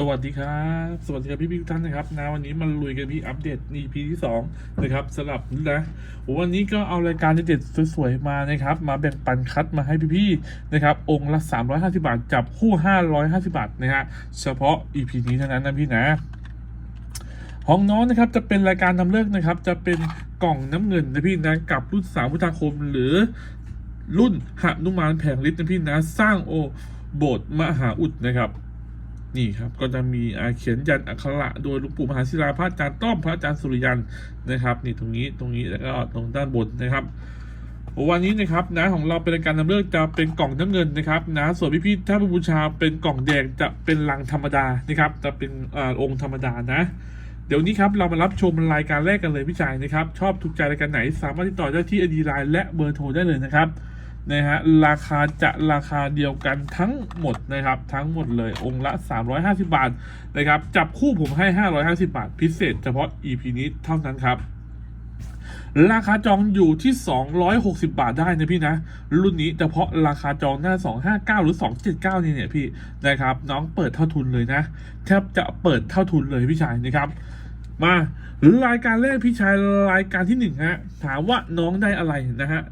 สวัสดีครับ สวัสดีครับพี่พี่ทุกท่านนะครับนะวันนี้มาลุยกันพี่อัปเดต EP ที่2นะครับสลับนะวันนี้ก็เอารายการเด็ดสวยๆมานะครับ มาแบ่งปันคัดมาให้พี่ๆนะครับ องค์ละ 350 บาท จับคู่ 550 บาทนะฮะเฉพาะ EP นี้เท่านั้นนะพี่นะของน้องนะครับจะเป็นรายการนำเลิกนะครับ จะเป็นกล่องน้ำเงินนะพี่นะกับรุ่นสามพุทธาคม หรือรุ่นหนุมานแผงฤทธิ์นะพี่นะสร้างโอโบสถ์มหาอุดนะครับ นี่ครับก็จะมีอาเขียนยันอักขระโดยหลวงปู่มหาศิลาพระอาจารย์ต้อมพระอาจารย์สุริยันนะครับ นี่ตรงนี้ตรงนี้แล้วก็ตรงด้านบนนะครับวันนี้นะครับนะของเราเป็นรายการนำเลิกจะเป็นกล่องน้ำเงินนะครับนะส่วนพี่ๆถ้าเป็นบูชาเป็นกล่องแดงจะเป็นลังธรรมดานะครับจะเป็นอองค์ธรรมดานะเดี๋ยวนี้ครับเรามารับชมรายการแรกกันเลยพี่ชายนะครับ ชอบถูกใจรายการไหน สามารถติดต่อได้ที่อดีไลน์และเบอร์โทรได้เลยนะครับ นะฮะราคาจะราคาเดียวกันทั้งหมดนะครับทั้งหมดเลยองค์ละ 350 บาทนะครับจับคู่ผมให้ 550 บาท พิเศษเฉพาะ EP นี้เท่านั้นครับราคาจองอยู่ที่ 260 บาทได้นะพี่นะ รุ่นนี้เฉพาะราคาจองหน้า 259 หรือ 279นี่เนี่ยพี่นะครับ น้องเปิดเท่าทุนเลยนะแทบจะเปิดเท่าทุนเลยพี่ชายนะครับ มารายการแรกพี่ชายรายการที่หนึ่งฮะถามว่าน้องได้อะไรนะฮะ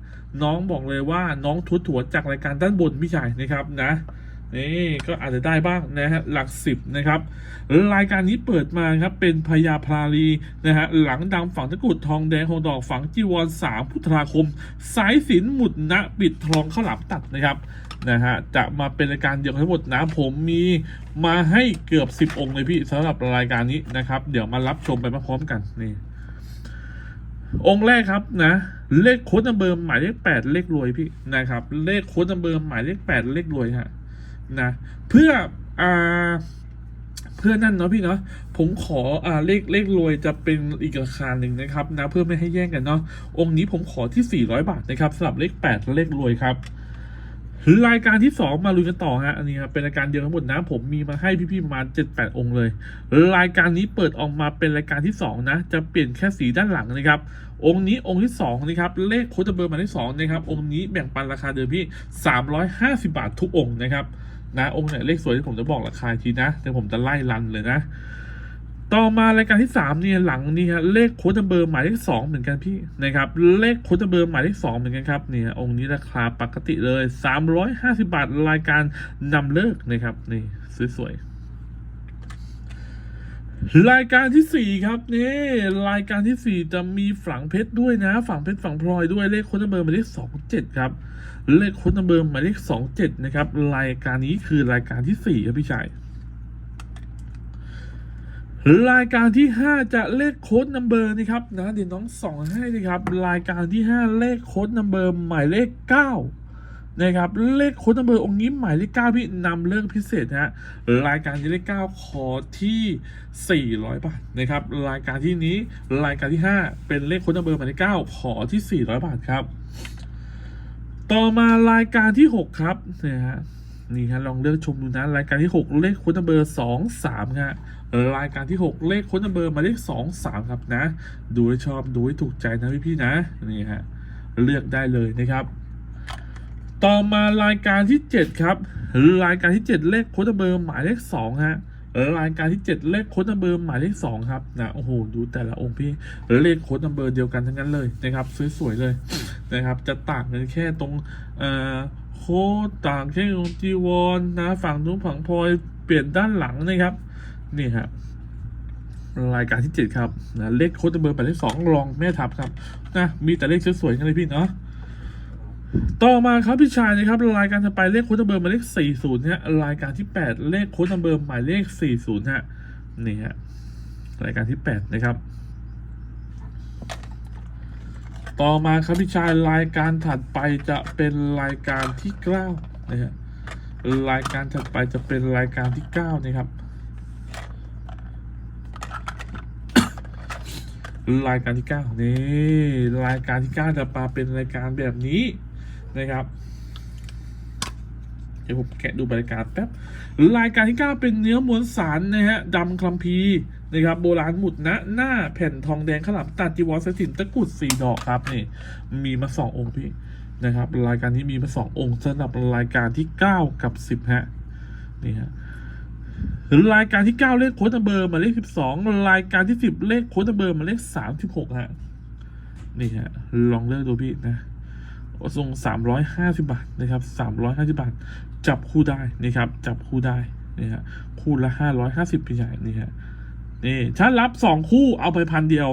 น้องบอกเลยว่าน้องทุดถั่วจากรายการด้านบนพี่ชายนะครับนะนี่ก็อาจจะได้บ้างนะฮะหลักสิบนะครับรายการนี้เปิดมาครับเป็นพญาพาลีนะฮะหลังดำฝังตะกุดทองแดงของดอกฝังจีวรสามพุทธาคม สายสินหมุดนะปิดทองข้าวหลามตัดนะครับนะฮะจะมาเป็นรายการเดียวกันทั้งหมดนะผมมีมาให้เกือบสิบองค์เลยพี่สำหรับรายการนี้นะครับ เดี๋ยวมารับชมไปพร้อมกันนี่ องค์แรกครับนะ เลขโค้ดนัมเบอร์หมายเลขแปดเลขรวยพี่นะครับ เลขโค้ดนัมเบอร์หมายเลขแปดเลขรวยฮะนะเพื่ออ่าเพื่อนั่นเนาะพี่เนาะผมขออ่าเลขเลขรวยจะเป็นอีกราคาหนึ่งนะครับนะเพื่อไม่ให้แย่งกันเนาะองค์นี้ผมขอที่ 400 บาทนะครับสำหรับเลข 8 และเลขรวยครับ รายการที่ 2 มาลุยกันต่อฮะอันนี้ครับเป็นรายการเดียวทั้งหมดนะผมมีมาให้พี่ๆประมาณ7-8 องค์เลย รายการนี้เปิดออกมาเป็นรายการที่ 2 นะ จะเปลี่ยนแค่สีด้านหลังนะครับ องค์นี้องค์ที่2นะครับเลขโค้ดเบอร์มายเลขสองนะครับองค์นี้แบ่งปันราคาเดิมพี่ 350 บาททุกองค์นะครับนะองค์ไหนเลขสวยที่ผมจะบอกราคาอีกทีนะแต่ผมจะไล่รันเลยนะ ต่อมารายการที่สามเนี่ยหลังนี่ฮะเลขโค้ดเบอร์หมายเลขสองเหมือนกันพี่นะครับเลขโค้ดเบอร์หมายเลขสองเหมือนกันครับเนี่ยองค์นี้ราคาปกติเลยสามร้อยห้าสิบาทรายการนำเลิกนะครับนี่สวยๆรายการที่สี่ครับนี่รายการที่สี่จะมีฝังเพชรด้วยนะ ฝังเพชรฝังพลอยด้วยเลขโค้ดเบอร์หมายเลขสองเจ็ดครับ เลขโค้ดนเบอร์หมายเลขสองเจ็ดนะครับ รายการนี้คือรายการที่สี่ครับพี่ชาย รายการที่ห้าจะเลขโค้ดนัมเบอร์นะครับนะเดี๋ยวน้องส่องให้นะครับรายการที่ห้าเลขโค้ดนัมเบอร์หมายเลขเก้านะครับเลขโค้ดนัมเบอร์องค์นี้หมายเลขเก้าพี่นำเรื่องพิเศษนะฮะรายการที่เลขเก้าขอที่สี่ร้อยบาทนะครับรายการที่นี้รายการที่ห้าเป็นเลขโค้ดนัมเบอร์หมายเลขเก้าขอที่สี่ร้อยบาทครับ ต่อมารายการที่ 6 ครับนะฮะ นี่ฮะลองเลือกชมดูนะรายการที่ 6 เลขค้นัมเบอร์สองสามฮะรายการที่ 6 เลขค้นัมเบอร์มาเลขสองสามครับนะ ดูให้ชอบดูให้ถูกใจนะพี่ๆนะนี่ฮะเลือกได้เลยนะครับ ต่อมารายการที่ 7 ครับ รายการที่ 7 เลขค้นัมเบอร์หมายเลขสองฮะรายการที่ 7 เลขโค้ดนัมเบอร์หมายเลขสองครับนะโอ้โหดูแต่ละองค์พี่เลขโค้ดนัมเบอร์เดียวกันทั้งนั้นเลยนะครับ สวยๆเลยนะครับ จะต่างกันแค่ตรงเอ่อ โค้ดต่างแค่ตรงจีวรนนะฝั่งนู้นฝั่งพลอยเปลี่ยนด้านหลังนะครับ นี่ฮะรายการที่เจ็ดครับนะเลขโค้ดเบอร์แปดเลขสองรองแม่ทับครับนะมีแต่เลขสวยๆกันเลยพี่เนาะต่อมาครับพี่ชายนะครับรายการจะไปเลขโค้ดเบอร์หมายเลขสี่ศูนย์ฮะรายการที่แปดเลขโค้ดเบอร์หมายเลขสี่ศูนย์ฮะนี่ฮะรายการที่แปดนะครับ ต่อมาครับพี่ชายรายการถัดไปจะเป็นรายการที่เก้านะฮะรายการถัดไปจะเป็นรายการที่เก้านะครับ รายการที่เก้านี่รายการที่เก้าจะมาเป็นรายการแบบนี้นะครับเดี๋ยวผมแกะดูรายการแป๊บรายการที่ 9 เป็นเนื้อมวลสารนะฮะดำคลัมพี นะครับโบราณหมุดนะหน้าแผ่นทองแดงขลับตัดจีวรสายสินตะกุดสี่ดอกครับนี่มีมาสององค์พี่นะครับรายการนี้มีมาสององค์สำหรับรายการที่9กับ10ฮะนี่ฮะหรือรายการที่เก้าเลขโค้ดนัมเบอร์มาเลขสิบสองรายการที่สิบเลขโค้ดนัมเบอร์มาเลขสามสิบหกฮะนี่ฮะลองเลือกดูพี่นะส่งสามร้อยห้าสิบาทนะครับสามร้อยห้าสิบาท จับคู่ได้นะครับ จับคู่ได้นี่ฮะคู่ละห้าร้อยห้าสิบพี่ใหญ่นี่ฮะ นี่ถ้ารับสองคู่เอาไปพันเดียว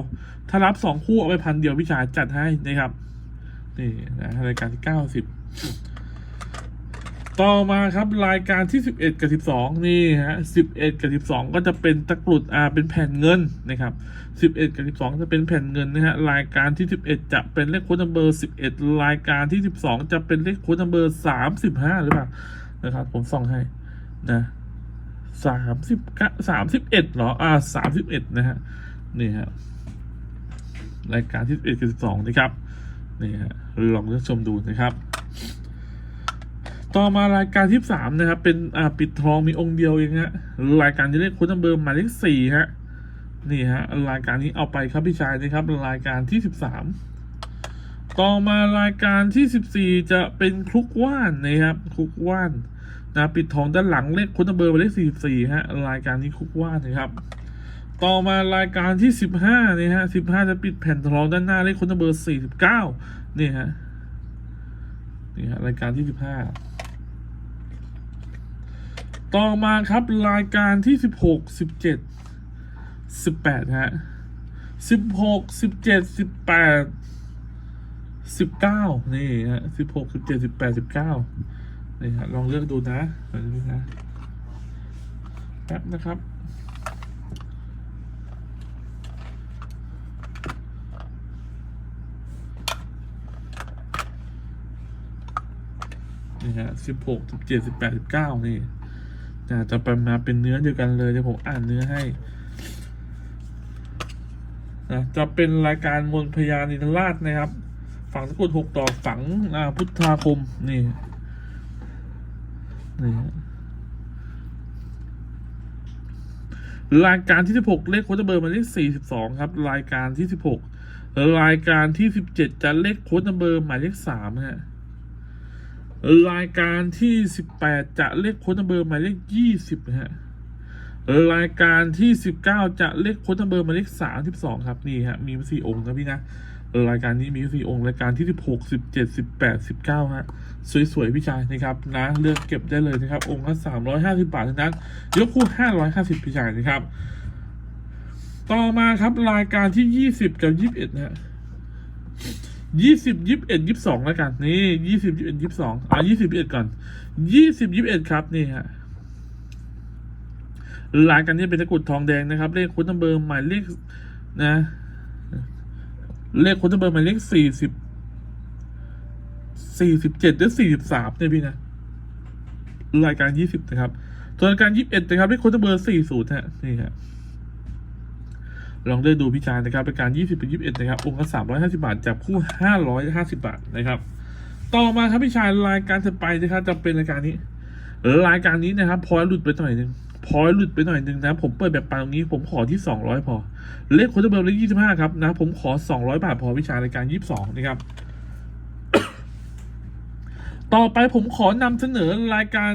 ถ้ารับสองคู่เอาไปพันเดียวพี่ชายจัดให้นะครับนี่นะรายการที่เก้าสิบต่อมาครับรายการที่สิบเอ็ดกับสิบสองนี่ฮะสิบเอ็ดกับสิบสองก็จะเป็นตะกรุดอ่าเป็นแผ่นเงินนะครับสิบเอ็ดกับสิบสองจะเป็นแผ่นเงินนะฮะรายการที่สิบเอ็ดจะเป็นเลขโค้ดนัมเบอร์สิบเอ็ดรายการที่สิบสองจะเป็นเลขโค้ดนัมเบอร์สามสิบห้าหรือเปล่านะครับผมส่องให้นะ สามสิบสามสิบเอ็ดเหรอ อ่าสามสิบเอ็ดนะฮะ นี่ฮะ รายการที่11กับ12นะครับ นี่ฮะลองเลือกชมดูนะครับ ต่อมารายการที่3นะครับ เป็นอ่าปิดทองมีองค์เดียวเองฮะ รายการที่เลขโค้ดนัมเบอร์หมายเลขสี่ฮะ นี่ฮะ รายการนี้เอาไปครับพี่ชายนะครับ รายการที่13ต่อมารายการที่ 14 จะเป็นคลุกว่านนะครับคลุกว่าน นะปิดทองด้านหลังเลขค้ดนัมเบอร์หมายเลข44ฮะรายการนี้คุกว่านะครับ ต่อมารายการที่สิบห้านี่ฮะสิบห้าจะปิดแผ่นทองด้านหน้าเลขคนเบอร์สี่สิบเก้านี่ฮะนี่ฮะรายการที่สิบห้าต่อมาครับรายการที่สิบหกสิบเจ็ดสิบแปดฮะสิบหกสิบเจ็ดสิบแปดสิบเก้านี่ฮะสิบหกสิบเจ็ดสิบแปดสิบเก้า นี่ฮะลองเลือกดูนะเดี๋ยวดูนะแป๊บนะครับนี่ฮะสิบหกสิบเจ็ดสิบแปดสิบเก้านี่นะจะไปมาเป็นเนื้อเดียวกันเลยเดี๋ยวผมอ่านเนื้อให้นะจะเป็นรายการมนต์พญานินราชนะครับ ฝังตะกุดหกดอฝังอ่าพุทธาคมนี่ รายการที่สิบหกเลขโค้ดเบอร์หมายเลขสี่สิบสองครับ รายการที่สิบหกรายการที่สิบเจ็ดจะเลขโค้ดเบอร์หมายเลขสามฮะรายการที่สิบแปดจะเลขโค้ดเบอร์หมายเลขยี่สิบฮะรายการที่สิบเก้าจะเลขโค้ดเบอร์หมายเลขสามสิบสองครับนี่ฮะมีสี่องค์นะพี่นะ รายการนี้มีสี่องค์รายการที่สิบหกสิบเจ็ดสิบแปดสิบเก้าฮะ สวยๆพี่ชายนะครับนะเลือกเก็บได้เลยนะครับ องค์ละสามร้อยห้าสิบบาทเท่านั้นยกคู่ห้าร้อยห้าสิบพี่ชายนะครับ ต่อมาครับรายการที่ยี่สิบกับยี่สิบเอ็ดนะยี่สิบยี่สิบเอ็ดยี่สิบสองแล้วกัน นี่ยี่สิบยี่สิบเอ็ดยี่สิบสองอ่ายี่สิบยี่สิบเอ็ดก่อนยี่สิบยี่สิบเอ็ดครับนี่ฮะรายการนี้เป็นตะกรุดทองแดงนะครับ เลขคุณนัมเบอร์หมายเลขนะ เลขคุณนัมเบอร์หมายเลขสี่สิบสี่สิบเจ็ดหรือสี่สิบสามเนี่ยพี่นะรายการยี่สิบนะครับส่วนรายการยี่สิบเอ็ดนะครับเลขคุณนัมเบอร์สี่ศูนย์ฮะนี่ฮะลองเลือกดูพิจารณ์นะครับเป็นการ 20เป็น21 นะครับ องค์ละ350 บาท จับคู่ 550 บาทนะครับ ต่อมาครับพี่ชายรายการถัดไปนะครับจะเป็นรายการนี้ รายการนี้นะครับ พอหลุดไปหน่อยหนึ่ง พอยหลุดไปหน่อยหนึ่งนะ ผมเปิดแบบปานตรงนี้ ผมขอที่ 200 พอ เลขโคตรเบลเลข25ครับนะ ผมขอ 200 บาทพอวิชารายการ 22 นะครับ ต่อไปผมขอนำเสนอรายการ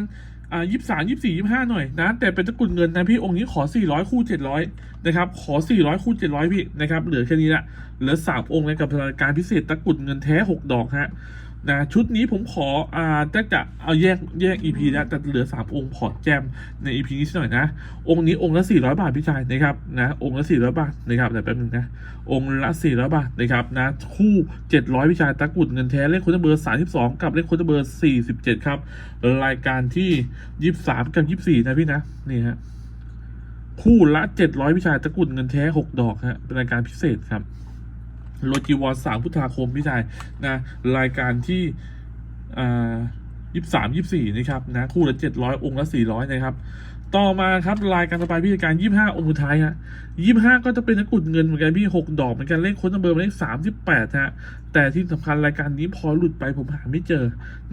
อ่ายี่สามยี่สี่ยี่ห้าหน่อยนะ แต่เป็นตะกรุดเงินนะพี่องค์นี้ขอสี่ร้อยคู่เจ็ดร้อยนะครับ ขอสี่ร้อยคู่เจ็ดร้อยพี่นะครับ เหลือแค่นี้ละเหลือสามองค์เลยกับรายการพิเศษตะกรุดเงินแท้หกดอกฮะ นะชุดนี้ผมขออ่าจะจะเอาแยกแยกอีพีนะแต่เหลือสามองค์ขอร์ตแจมในอีพีนี้สักหน่อยนะ องค์นี้องค์ละสี่ร้อยบาทพี่ชายนะครับนะองค์ละสี่ร้อยบาทนะครับแต่แป๊บนึงนะองค์ละสี่ร้อยบาทนะครับนะคู่เจ็ดร้อยพี่ชายตะกรุดเงินแท้เลขคุณเบอร์สามสิบสองกับเลขคุณเบอร์สี่สิบเจ็ดครับ รายการที่ยี่สามกับยี่สี่นะพี่นะนี่ฮะคู่ละเจ็ดร้อยพี่ชายตะกรุดเงินแท้หกดอกฮะเป็นรายการพิเศษครับ โลจิวอสามพุทธาคมพี่ชายนะรายการที่อ่ายี่สามยี่สี่นะครับนะคู่ละเจ็ดร้อยองค์ละสี่ร้อยนะครับ ต่อมาครับรายการต่อไปพี่การยี่ห้าองค์สุดท้ายฮะยี่ห้าก็จะเป็นตะกรุดเงินเหมือนกันพี่หกดอกเหมือนกันเลขค้นเบอร์เลขสามสิบแปดฮะแต่ที่สำคัญรายการนี้พอหลุดไปผมหาไม่เจอ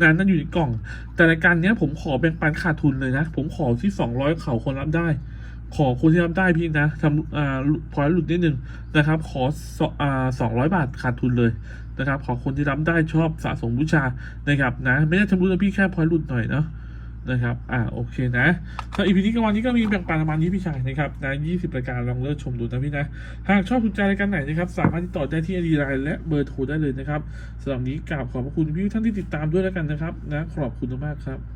นานนั่นอยู่ในกล่อง แต่รายการเนี้ยผมขอแบ่งปันขาดทุนเลยนะ ผมขอที่สองร้อยเขาคนรับได้ ขอคนที่รับได้พี่นะทำอ่าพอหลุดนิดนึงนะครับ ขอสอ่าสองร้อยบาทขาดทุนเลยนะครับ ขอคนที่รับได้ชอบสะสมบูชานะครับนะ ไม่ได้ทำบุญนะพี่แค่พอหลุดหน่อยเนาะนะครับ อ่า โอเคนะสำหรับอีพีนี้ก็วันนี้ก็มีแบ่งปันประมาณนี้พี่ชายนะครับ นะ20รายการลองเลือกชมดูนะพี่นะ หากชอบถูกใจรายการไหนนะครับ สามารถติดต่อได้ที่ไอดีไลน์และเบอร์โทรได้เลยนะครับสำหรับนี้กราบขอบพระคุณพี่ท่านที่ติดตามด้วยแล้วกันนะครับ นะ ขอบคุณมากครับ